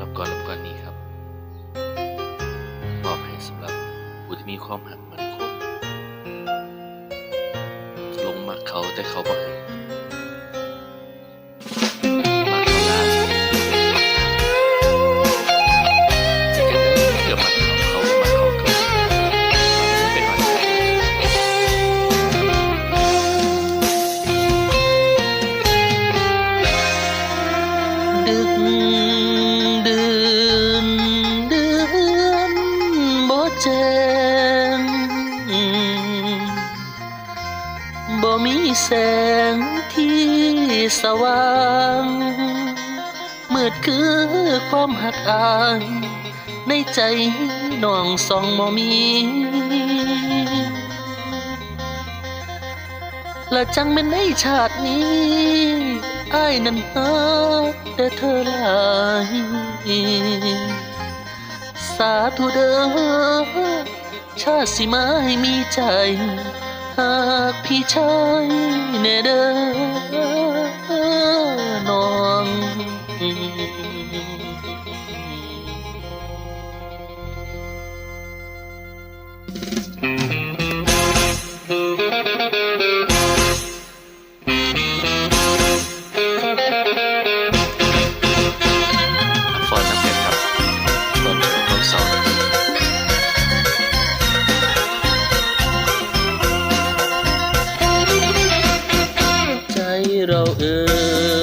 ำหรับก่อนลำก่อนนี้ครับมอบให้สำหรับผู้ที่มีความหักมันคงลงมักเขาแต่เขาบ่ให้มักเขาลาจะกันได้เกื แสงที่สว่างมืดคือความหักอายในใจน้องสองบ่มี และจังเป็นในชาตินี้อายนั้นหาแต่เธอหลายสาธุเด้อชาติสิมาให้มีใจ หากพี่ช ใจเ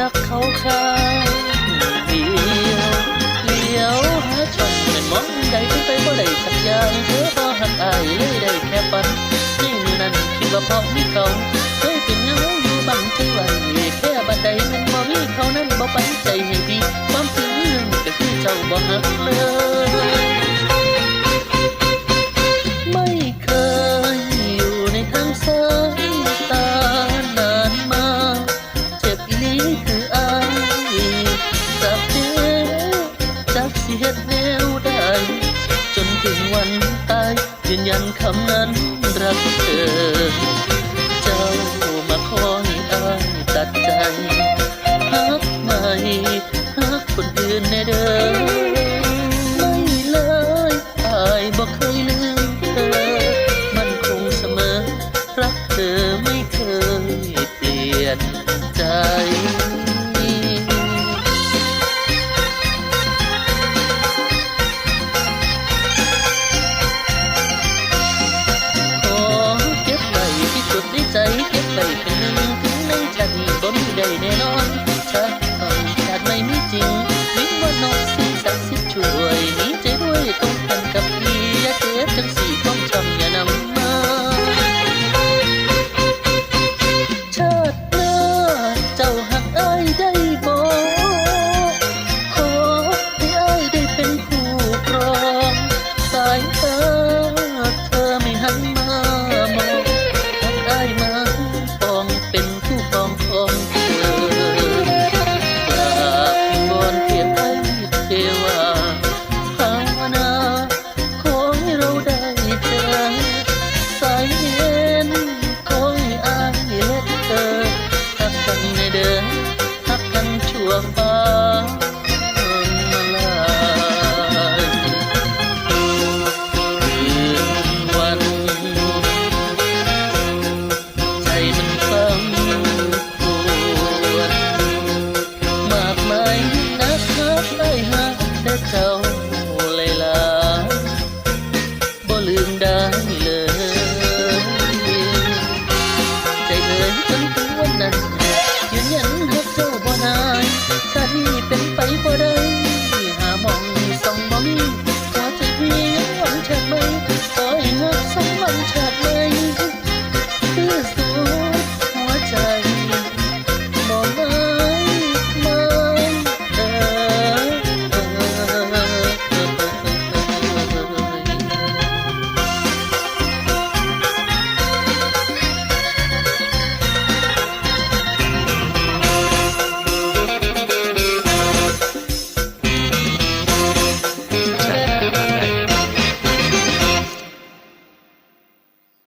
รักเขาข้างเดียวเลี้ยวหาชมเป็นมองใดที่ไปบ่ได้สักอย่างเธอบ่หักอายเลยได้แค่ฝันนี่นั่นคิดว่าเพราะมีเขา ตายยืนยันคำนั้นรักเธอ เจ้ามาขอให้อายตัดใจฮักไม่ฮักคนอื่นแน่เด้อไม่เลยอายบอกเคยลืมเธอ มันคงเสมอ รักเธอไม่เคยเปลี่ยนใจ วิงว่าน so